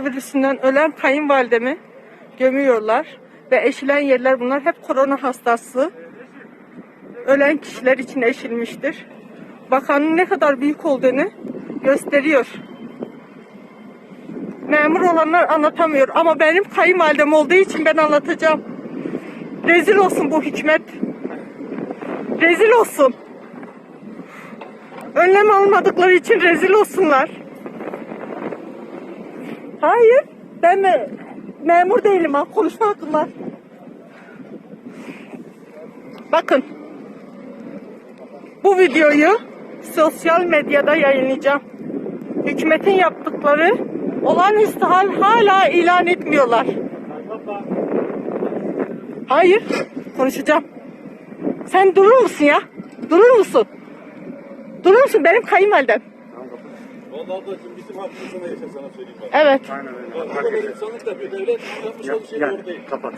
virüsünden ölen kayınvalidemi gömüyorlar ve eşilen yerler bunlar hep korona hastası. Ölen kişiler için eşilmiştir. Bakanın ne kadar büyük olduğunu gösteriyor. Memur olanlar anlatamıyor ama benim kayınvalidem olduğu için ben anlatacağım. Rezil olsun bu hükümet. Rezil olsun. Önlem almadıkları için rezil olsunlar. Hayır. Ben me- memur değilim ha. Konuşma hakkım var. Bakın. Bu videoyu sosyal medyada yayınlayacağım. Hükümetin yaptıkları olağanüstü hal hala ilan etmiyorlar. Hayır. Konuşacağım. Sen durur musun ya? Durur musun? Durur musun? Benim kayınvalidem. Vallahi ablacığım bizim hakkımız sana yaşa sana söyleyeyim bak. Evet. Bak, bu kadar insanlık da bir devlet yapmış olduğu şey doğru değil. Kapat.